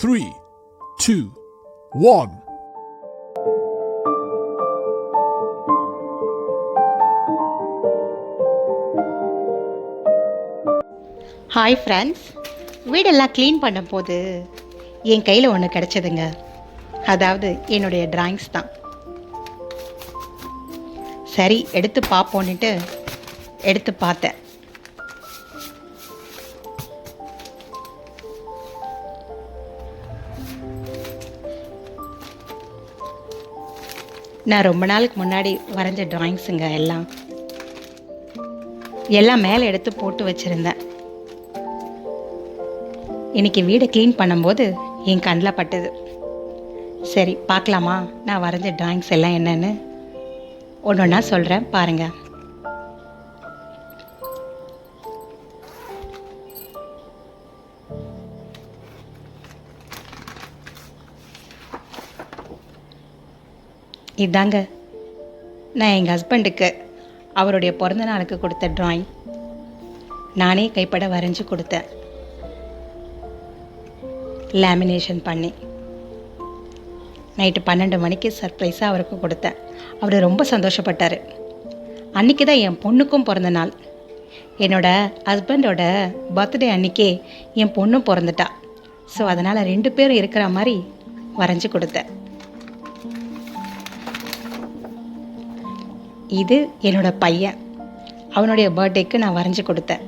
three, two, one. Hi friends வீடெல்லாம் clean பண்ணும்போது என் கையில் ஒன்று கிடச்சதுங்க. அதாவது என்னுடைய டிராயிங்ஸ் தான். சரி எடுத்து பார்ப்போன்னுட்டு எடுத்து பார்த்தேன். நான் ரொம்ப நாளுக்கு முன்னாடி வரைஞ்ச ட்ராயிங்ஸுங்க எல்லாம். எல்லாம் மேலே எடுத்து போட்டு வச்சுருந்தேன். இன்னைக்கு வீடை க்ளீன் பண்ணும்போது என் கண்ணில் பட்டது. சரி பார்க்கலாமா? நான் வரைஞ்ச ட்ராயிங்ஸ் எல்லாம் என்னன்னு. ஒன்று ஒன்றா சொல்கிறேன் பாருங்கள் இதாங்க. நான் எங்கள் ஹஸ்பண்டுக்கு அவருடைய பிறந்த நாளுக்கு கொடுத்த ட்ராயிங் நானே கைப்பட வரைஞ்சி கொடுத்தேன். லேமினேஷன் பண்ணி. நைட்டு பன்னெண்டு மணிக்கு சர்ப்ரைஸாக அவருக்கு கொடுத்தேன். அவர் ரொம்ப சந்தோஷப்பட்டார். அன்றைக்கி தான் என் பொண்ணுக்கும் பிறந்த நாள். என்னோட ஹஸ்பண்டோட பர்த்டே அன்றைக்கே என் பொண்ணும் பிறந்துட்டா. ஸோ அதனால் ரெண்டு பேரும் இருக்கிற மாதிரி வரைஞ்சி கொடுத்தேன். இது என்னோட பையன். அவனுடைய பர்த்டேக்கு நான் வரைஞ்சி கொடுத்தேன்.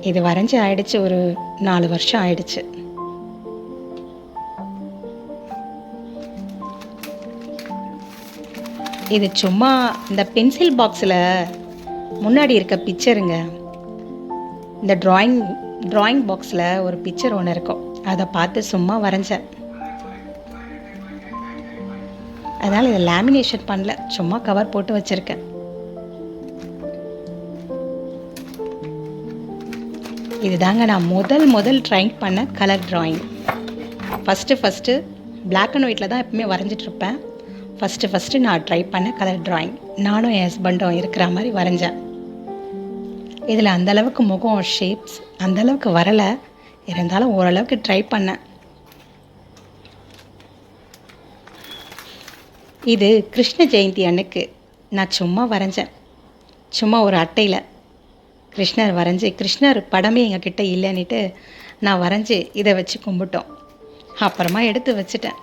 இது வரைஞ்சி ஆயிடுச்சு ஒரு நாலு வருஷம் ஆயிடுச்சு. இது சும்மா இந்த பென்சில் பாக்ஸில் முன்னாடி இருக்க பிக்சருங்க இந்த ட்ராயிங் ட்ராயிங் பாக்ஸில் ஒரு பிக்சர் ஒன்று இருக்கும். அதை பார்த்து சும்மா வரைஞ்சேன் அதனால் இதை லேமினேஷன் பண்ணல சும்மா கவர் போட்டு வச்சுருக்கேன். இதுதாங்க நான் முதல் முதல் ட்ரை பண்ண colour drawing first first black and ஒயிட்டில் தான் எப்பவுமே வரைஞ்சிட்ருப்பேன் ஃபஸ்ட்டு ஃபஸ்ட்டு நான் ட்ரை பண்ண கலர் ட்ராயிங் நானும் என் ஹஸ்பண்டும் இருக்கிற மாதிரி வரைஞ்சேன். இதில் அந்தளவுக்கு முகம் ஷேப்ஸ் அந்தளவுக்கு வரலை. இருந்தாலும் ஓரளவுக்கு ட்ரை பண்ணேன். இது கிருஷ்ண ஜெயந்தி அன்னைக்கு. நான் சும்மா வரைஞ்சேன். சும்மா ஒரு அட்டையில். கிருஷ்ணர் வரைஞ்சி கிருஷ்ணர் படமே எங்ககிட்ட இல்லைன்னுட்டு நான் வரைஞ்சி இதை வச்சு கும்பிட்டோம். அப்புறமா எடுத்து வச்சுட்டேன்.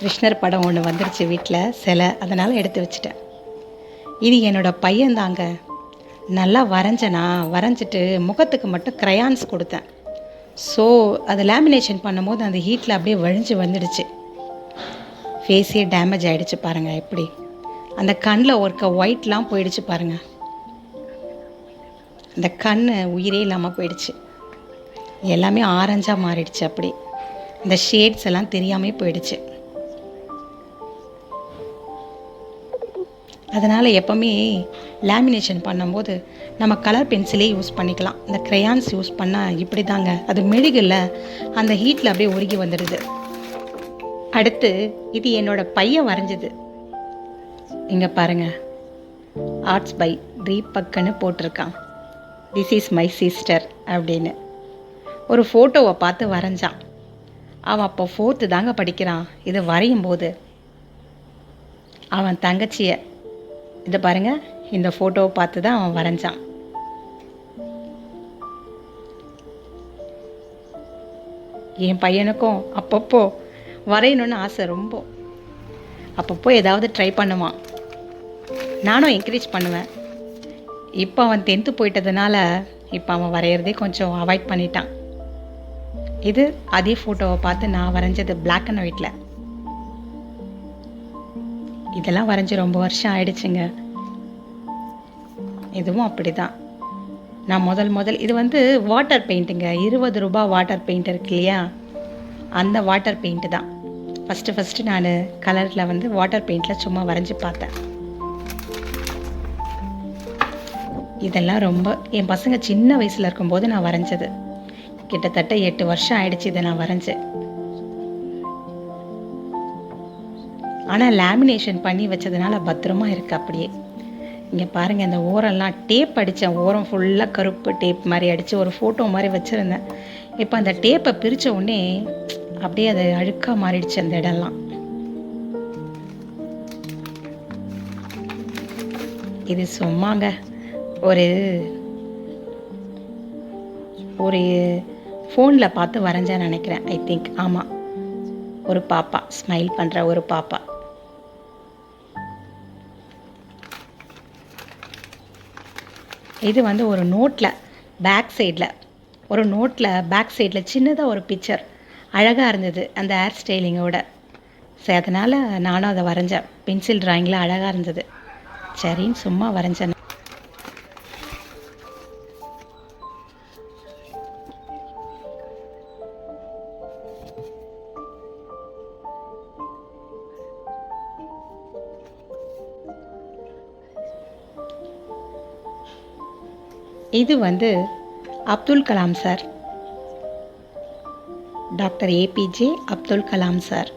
கிருஷ்ணர் படம் ஒன்று வந்துருச்சு வீட்டில் சிலை அதனால் எடுத்து வச்சுட்டேன். இது என்னோடய பையன்தாங்க நல்லா வரைஞ்சனா வரைஞ்சிட்டு முகத்துக்கு மட்டும் க்ரையான்ஸ் கொடுத்தேன். ஸோ அதை லேமினேஷன் பண்ணும்போது அந்த ஹீட்டில் அப்படியே வழிஞ்சு வந்துடுச்சு. ஃபேஸே டேமேஜ் ஆகிடுச்சு பாருங்கள் எப்படி? அந்த கண்ணில் ஒருக்க ஒயிட்லாம் போயிடுச்சு பாருங்கள் அந்த கண் உயிரே இல்லாமல் போயிடுச்சு. எல்லாமே ஆரஞ்சாக மாறிடுச்சு அப்படி. இந்த ஷேட்ஸ் எல்லாம் தெரியாமே போயிடுச்சு. அதனால் எப்போவுமே லேமினேஷன் பண்ணும்போது நம்ம கலர் பென்சிலே யூஸ் பண்ணிக்கலாம். இந்த க்ரையான்ஸ் யூஸ் பண்ணால் இப்படி தாங்க அது மெழுகில் அந்த ஹீட்டில் அப்படியே உருகி வந்துடுது. அடுத்து இது என்னோட பையன் வரைஞ்சது. இங்கே பாருங்க. ஆர்ட்ஸ் பை தீபக்குன்னு போட்டிருக்கான். திஸ் இஸ் மை சிஸ்டர் அப்படின்னு. ஒரு ஃபோட்டோவை பார்த்து வரைஞ்சான். அவன் அப்போ ஃபோர்த்து தாங்க படிக்கிறான். இது வரையும் போது அவன் தங்கச்சியை இதை பாருங்க. இந்த ஃபோட்டோவை பார்த்து தான் அவன் வரைஞ்சான். என் பையனுக்கும் அப்பப்போ வரையணும்னு ஆசை ரொம்ப. அப்பப்போ ஏதாவது ட்ரை பண்ணுவான். நானும் என்கரேஜ் பண்ணுவேன். இப்போ அவன் டென்த்து போயிட்டதுனால இப்போ அவன் வரைகிறதே கொஞ்சம் அவாய்ட் பண்ணிட்டான். இது அதே ஃபோட்டோவை பார்த்து நான் வரைஞ்சது பிளாக் அண்ட் ஒயிட்டில் இதெல்லாம் வரைஞ்சி ரொம்ப வருஷம் ஆயிடுச்சுங்க. இதுவும் அப்படி தான் நான் முதல் முதல் இது வந்து வாட்டர் பெயிண்ட்டுங்க இருபது ரூபாய் வாட்டர் பெயிண்ட் இருக்கு இல்லையா? அந்த வாட்டர் பெயிண்ட்டு தான். ஃபஸ்ட்டு ஃபஸ்ட்டு நான் கலரில் வந்து வாட்டர் பெயிண்டில் சும்மா வரைஞ்சி பார்த்தேன். இதெல்லாம் ரொம்ப என் பசங்க சின்ன வயசில் இருக்கும்போது நான் வரைஞ்சது. கிட்டத்தட்ட எட்டு வருஷம் ஆயிடுச்சு இதை நான் வரைஞ்சேன் ஆனால் லேமினேஷன் பண்ணி வச்சதுனால பத்திரமா இருக்குது அப்படியே. இங்கே பாருங்கள் இந்த ஓரம்லாம் டேப் அடித்தேன் ஓரம் ஃபுல்லாக கருப்பு டேப் மாதிரி அடித்து ஒரு ஃபோட்டோ மாதிரி வச்சுருந்தேன். இப்போ அந்த டேப்பை பிரித்த உடனே அப்படியே அது அழுக்காக மாறிடுச்சு அந்த இடம்லாம். இது சும்மாங்க. ஒரு ஒரு ஃபோனில் பார்த்து வரைஞ்சேன் நினைக்கிறேன். ஐ திங்க் ஆமாம் ஒரு பாப்பா ஸ்மைல் பண்ணுற ஒரு பாப்பா. இது வந்து ஒரு நோட்டில் பேக் சைடில் ஒரு நோட்டில் பேக் சைடில் சின்னதாக ஒரு பிக்சர் அழகாக இருந்தது அந்த ஹேர் ஸ்டைலிங்கோட சரி அதனால் நானும் அதை வரைஞ்சேன். பென்சில் ட்ராயிங்கில் அழகாக இருந்தது. சரின்னு சும்மா வரைஞ்சேன் இது வந்து Abdul Kalam sir. Doctor A P J Abdul Kalam sir.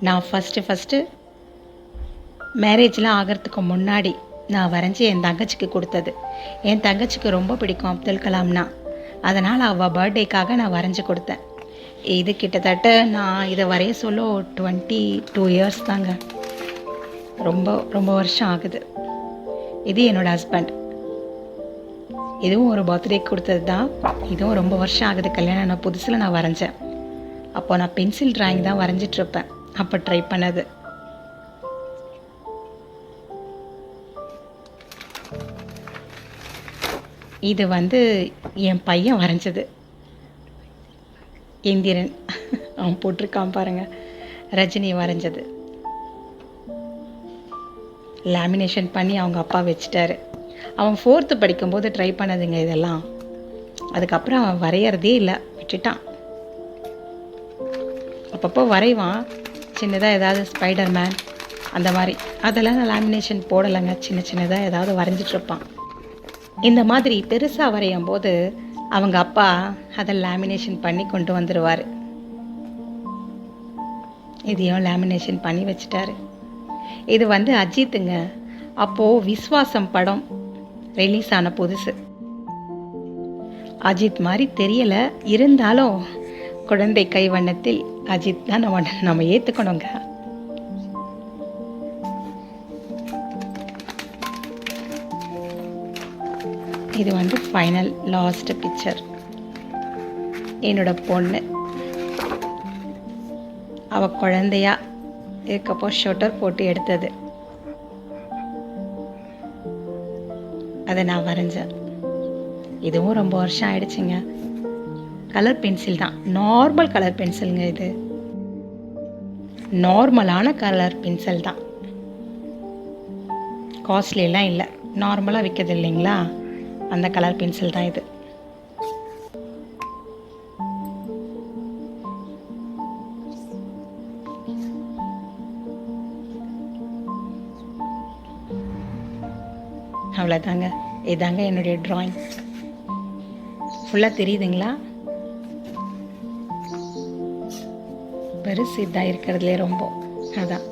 நான் ஃபஸ்ட்டு ஃபஸ்ட்டு மேரேஜ்லாம் ஆகிறதுக்கு முன்னாடி நான் வரைஞ்சி என் தங்கச்சிக்கு கொடுத்தது. என் தங்கச்சிக்கு ரொம்ப பிடிக்கும் அப்துல் கலாம்னா. அதனால் அவள் பர்த்டேக்காக நான் வரைஞ்சி கொடுத்தேன். இது கிட்டத்தட்ட நான் இதை வரைய சொல்ல டுவெண்ட்டி டூ இயர்ஸ் தாங்க. ரொம்ப ரொம்ப வருஷம் ஆகுது. இது என்னோடய ஹஸ்பண்ட் இதுவும் ஒரு பர்த்டே கொடுத்தது தான் இதுவும் ரொம்ப வருஷம் ஆகுது கல்யாணம். நான் புதுசில் நான் வரைஞ்சேன். அப்போ நான் பென்சில் ட்ராயிங் தான் வரைஞ்சிட்ருப்பேன் அப்போ ட்ரை பண்ணது. இது வந்து என் பையன் வரைஞ்சது. இந்திரன். அவன் போட்டிருக்கான் பாருங்க. ரஜினி வரைஞ்சது. லேமினேஷன் பண்ணி அவங்க அப்பா வச்சிட்டாரு. அவன் ஃபோர்த்து படிக்கும்போது ட்ரை பண்ணதுங்க இதெல்லாம். அதுக்கப்புறம் அவன் வரைகிறதே இல்லை விட்டுட்டான். அப்பப்போ வரைவான். சின்னதாக ஏதாவது ஸ்பைடர் மேன் அந்த மாதிரி. அதெல்லாம் நான் லேமினேஷன் போடலைங்க. சின்ன சின்னதாக ஏதாவது வரைஞ்சிட்ருப்பான் இந்த மாதிரி பெருசாக வரையும் போது அவங்க அப்பா அதை லேமினேஷன் பண்ணி கொண்டு வந்துடுவார் இதையும் லேமினேஷன் பண்ணி வச்சிட்டாரு. இது வந்து அஜித்துங்க. அப்போது விஸ்வாசம் படம். ரிலீஸ் ஆன புதுசு. அஜித் மாதிரி தெரியல. இருந்தாலும் குழந்தை கைவண்ணத்தில் அஜித் தான் நம்ம நம்ம ஏற்றுக்கணுங்க இது வந்து ஃபைனல் லாஸ்ட் பிக்சர் என்னோட பொண்ணு. அவ குழந்தையா இருக்கப்போ ஷொட்டர் போட்டு எடுத்தது. அதை நான் வரைஞ்சேன். இதுவும் ரொம்ப வருஷம் ஆயிடுச்சுங்க. கலர் பென்சில் தான். நார்மல் கலர் பென்சிலுங்க இது. நார்மலான கலர் பென்சில் தான். காஸ்ட்லியெல்லாம் இல்லை. நார்மலாக விற்கிறது இல்லைங்களா? அந்த கலர் பென்சில் தான் இது. அவ்வளோதாங்க இதாங்க என்னுடைய ட்ராயிங் ஃபுல்லாக தெரியுதுங்களா? பெருசு இதாக இருக்கிறதுலே ரொம்ப. அதான்.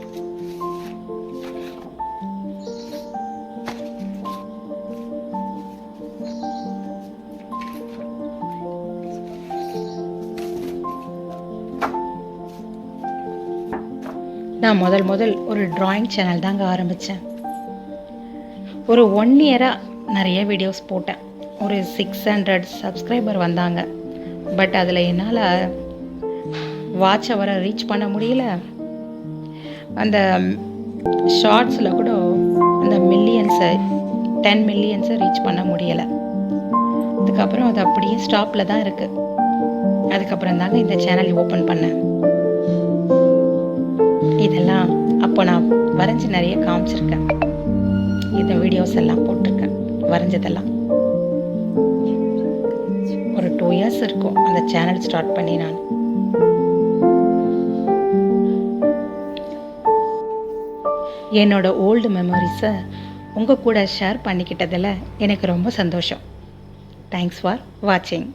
நான் முதல் முதல் ஒரு டிராயிங் சேனல் தாங்க ஆரம்பித்தேன் ஒரு ஒன் இயராக நிறைய வீடியோஸ் போட்டேன். ஒரு சிக்ஸ் ஹண்ட்ரட் சப்ஸ்கிரைபர் வந்தாங்க. பட் அதில் என்னால் வாட்ச் அவரை ரீச் பண்ண முடியல. அந்த ஷார்ட்ஸில் கூட அந்த மில்லியன்ஸை டென் மில்லியன்ஸை ரீச் பண்ண முடியலை. அதுக்கப்புறம் அது அப்படியே ஸ்டாப்பில் தான் இருக்குது அதுக்கப்புறம் தாங்க இந்த சேனல் ஓப்பன் பண்ணேன். இதெல்லாம் அப்போ நான் வரைஞ்சி நிறைய காமிச்சிருக்கேன். இந்த வீடியோஸ் எல்லாம் போட்டிருக்கேன். வரைஞ்சதெல்லாம். ஒரு டூ இயர்ஸ் இருக்கும். அந்த சேனல் ஸ்டார்ட் பண்ணி நான். என்னோட ஓல்டு மெமரிஸை உங்கள் கூட ஷேர் பண்ணிக்கிட்டதில் எனக்கு ரொம்ப சந்தோஷம். தேங்க்ஸ் ஃபார் வாட்சிங்